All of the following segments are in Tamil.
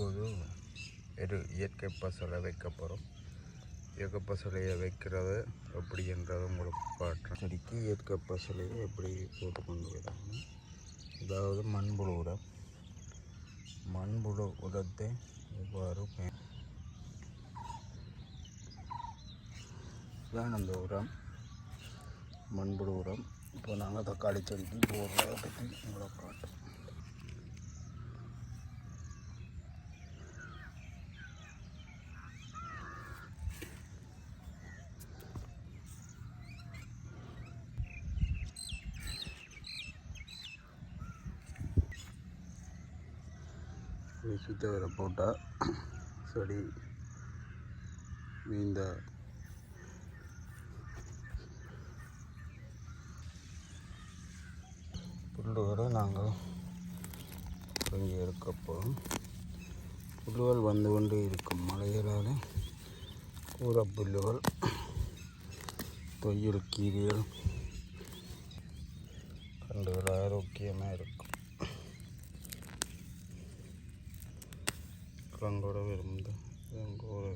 இப்போது ஒரு இயற்கை பசலை வைக்க போகிறோம் இயற்கை பசலையை வைக்கிறது எப்படின்றது உங்களுக்கு காட்டுறேன். செடிக்கு இயற்கை பசலையை எப்படி போட்டு கொண்டு வராங்க அதாவது மண்புழு உரம். மண்புழு உரத்தை எவ்வாறு பயன் அந்த உரம். மண்புழு உரம். இப்போ நாங்கள் தக்காளி செடிக்கு போடுறத பற்றி உங்களை காட்டுறோம். இது சுத்த வர போட்டால் செடி மீந்த புல்லுகளை நாங்கள் இங்கே இருக்க போகிறோம் புல்லுகள் வந்து கொண்டு இருக்கும் மலைகளால் கூரை புல்லுகள் தொய்யல் கீரியல் கண்டுகள் ஆரோக்கியமாக இருக்கும். கிழங்கோட விரும்புது. கூரை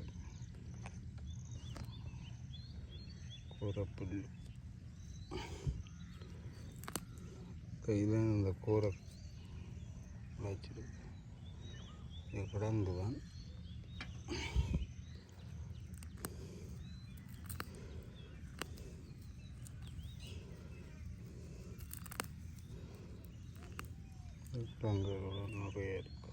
கூரை புல் இதுதான் இந்த கூரை வச்சிருக்கு. இது கிடந்து நிறைய கிழங்குகள்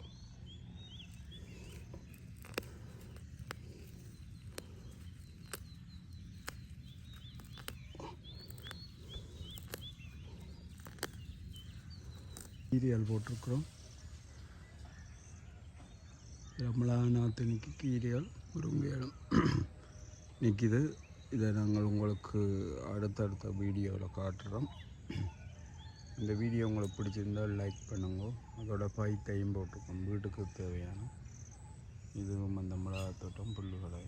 கீரியல் போட்டிருக்கிறோம். ரமலா நாத்தனிக்கு கீரியல் முருங்கையிடம் நிற்கிது இதை நாங்கள் உங்களுக்கு அடுத்தடுத்த வீடியோவில் காட்டுறோம். இந்த வீடியோ உங்களுக்கு பிடிச்சிருந்தால் லைக் பண்ணுங்க. அதோட பைத்தையும் போட்டிருக்கோம் வீட்டுக்கு தேவையான இதுவும் அந்த மிளகா தோட்டம் புல்லுகளை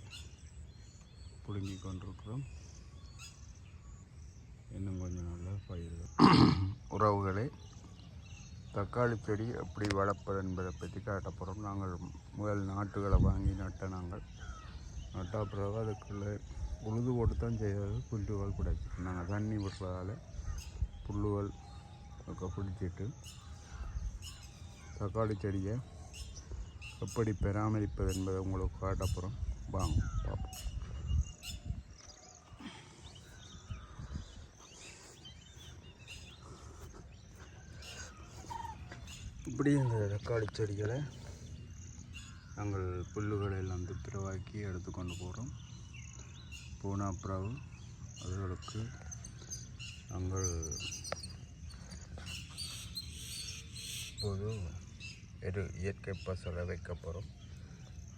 பிடுங்கி கொண்டிருக்கிறோம். இன்னும் கொஞ்சம் நல்ல பயிர்கள் உறவுகளே தக்காளி செடி எப்படி வளர்ப்பது என்பதை பற்றி காட்ட போகிறோம் நாங்கள் முதல் நாட்டுகளை வாங்கி நட்ட நாங்கள். நட்ட பிறகு அதுக்குள்ளே உழுது போட்டு தான் செய்கிறது புல்லுகள் கிடைக்கும் நாங்கள் தண்ணி விடுறதால புல்லுகள் பிடிச்சிட்டு தக்காளி செடியை எப்படி பராமரிப்பது என்பதை உங்களுக்கு காட்ட போகிறோம் வாங்க பார்ப்போம். இப்படி இந்த தக்காளி செடிகளை நாங்கள் புல்லுகளை எல்லாம் துப்புரவாக்கி எடுத்துக்கொண்டு போகிறோம் பூனா பிரவு அதுகளுக்கு நாங்கள் இப்போது எரு இயற்கை பசலை வைக்க போகிறோம்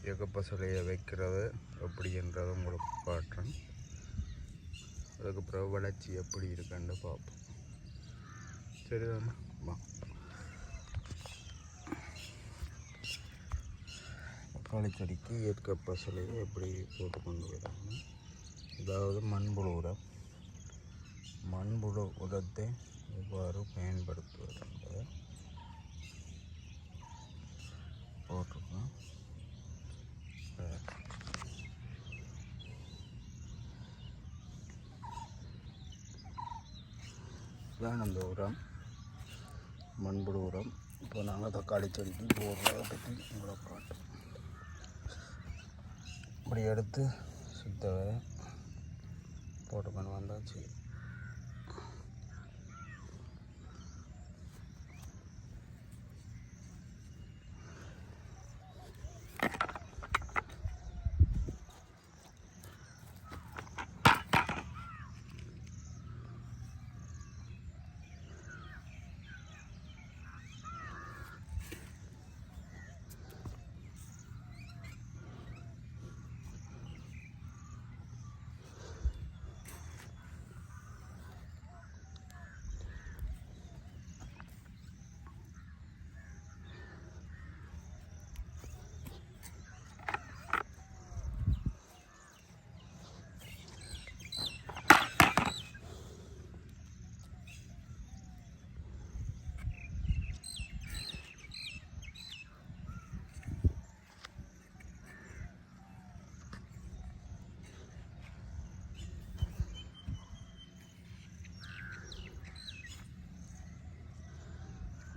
இயற்கை பசலையை வைக்கிறது எப்படின்றதை உங்களுக்கு காட்டுறேன். அதுக்கு பிறகு வளர்ச்சி எப்படி இருக்குன்னு பார்ப்போம். சரிதானே? வா. தக்காளி செடிக்கு இயற்கை பசலையை எப்படி போட்டு கொண்டு வராங்க அதாவது மண்புழு உரம். மண்புழு உரத்தை எவ்வாறு பயன்படுத்துவது? என்பதை போட்டிருக்கோம் இதான் அந்த உரம். மண்புழு உரம். இப்போ நாங்கள் தக்காளி செடிக்கு போடுறத பற்றி உங்களை காட்டுறோம் அப்படி எடுத்து சுத்த போட்டுக்கொண்டு வந்தாச்சு.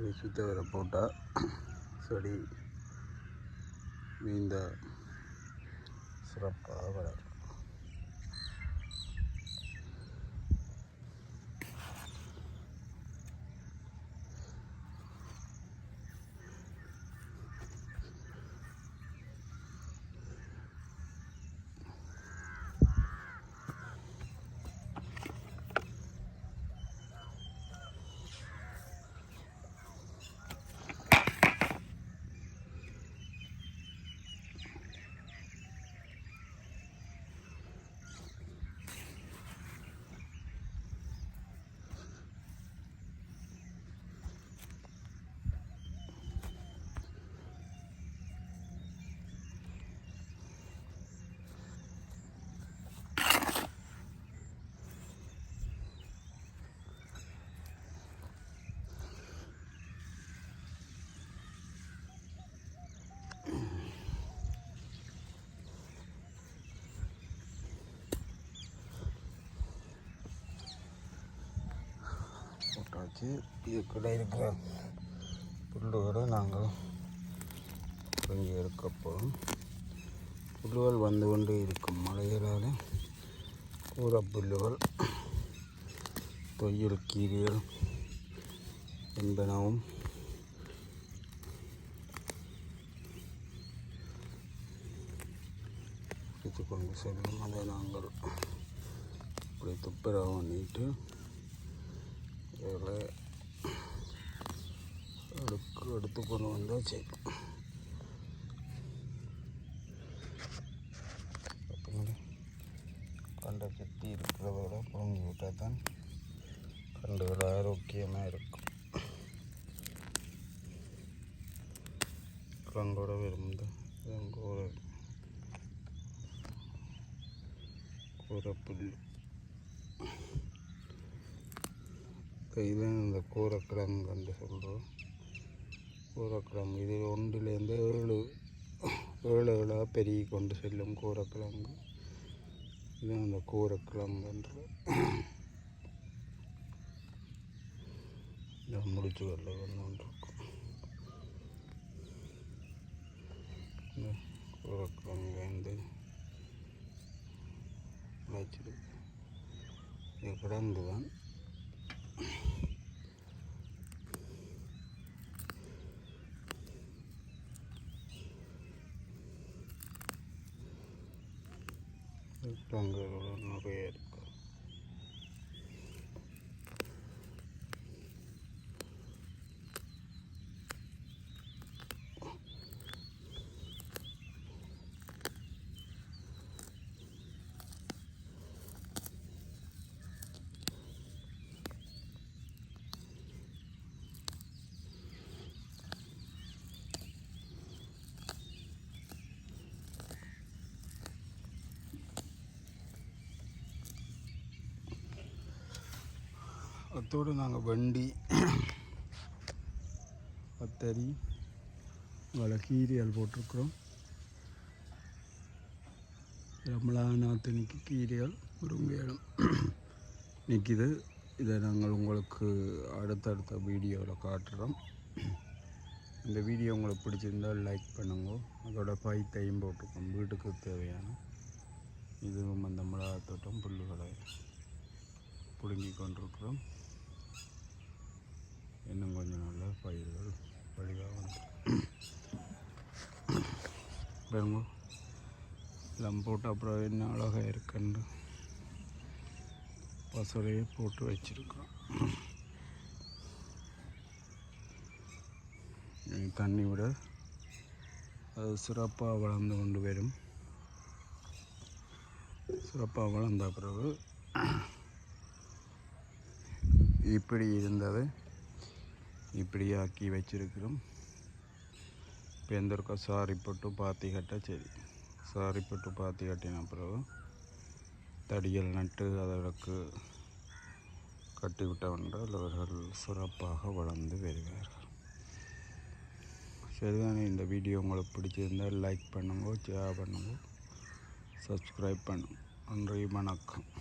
இப்படி சுத்த வர போட்டால் செடி மீந்த சிறப்பாக வளரும். வச்சு இது கூட இருக்கிற புல்லுகளை நாங்கள் கொஞ்சம் எடுக்க போகிறோம் புல்லுகள் வந்து கொண்டு இருக்கும். மழைகளால் கூரப்புல்லுகள் தொயில் கீரைகள் என்பனவும் கொண்டு செல்லும். அதை நாங்கள் இப்படி துப்புரவு பண்ணிட்டு இதில் அடுக்கு அடுத்து கொண்டு வந்தாச்சு கண்டை சுற்றி இருக்கிறதோட புழங்கி விட்டால் தான் கண்டுகள் ஆரோக்கியமாக இருக்கும். கிழங்கோட விரும்புது. கூரை. கூரை புல் இதுதான் இந்த கூரைக்கிழங்கு என்று சொல்கிறோம் கூரக்கிழங்கு. இது ஒன்றிலேருந்து ஏழு ஏழு ஏழாக பெருகி கொண்டு செல்லும் கூரைக்கிழங்கு. இதுதான் அந்த கூரக்கிழங்குன்ற இந்த முடிச்சுகளில் வந்து கொண்டிருக்கும் இந்த கூரைக்கிழங்கு வந்து வச்சிருக்கு. இது கிடந்து தான். Don't go, no. குடும்பத்தோடு நாங்கள் வண்டி பத்தரி வலை கீரியல் போட்டிருக்கிறோம். ரமலாநாத்தனிக்கு கீரியல் முருங்கையிலும் நிற்கிது இதை நாங்கள் உங்களுக்கு அடுத்தடுத்த வீடியோவில் காட்டுறோம். இந்த வீடியோ உங்களுக்கு பிடிச்சிருந்தால் லைக் பண்ணுங்க. அதோட பைத்தையும் போட்டிருக்கோம் வீட்டுக்கு தேவையான இதுவும் அந்த மிளகா தோட்டம் புல்லுகளை பிடுங்கி கொண்டிருக்கிறோம். இன்னும் கொஞ்சம் நல்ல பயிர்கள் வழியாக வந்து பாருங்க. எல்லாம் போட்டு அப்புறம் என்ன அழகாக இருக்குன்னு பசலையே போட்டு வச்சுருக்கோம். தண்ணி விட அது சிறப்பாக வளர்ந்து கொண்டு வரும். சிறப்பாக வளர்ந்த பிறகு இப்படி இருந்தது. இப்படியாக்கி வச்சிருக்கிறோம். இப்போ எந்த சாரி போட்டு பாத்தி கட்ட சரி. சாரி போட்டு பாத்தி கட்டின பிறகு தடிகள் நட்டு அதற்கு கட்டி விட்டவென்றால் அவர்கள் சிறப்பாக வளர்ந்து வருவார்கள். சரிதானே? இந்த வீடியோ உங்களுக்கு பிடிச்சிருந்தால் லைக் பண்ணுங்க ஷேர் பண்ணுங்க சப்ஸ்கிரைப் பண்ணுங்க. நன்றி வணக்கம்.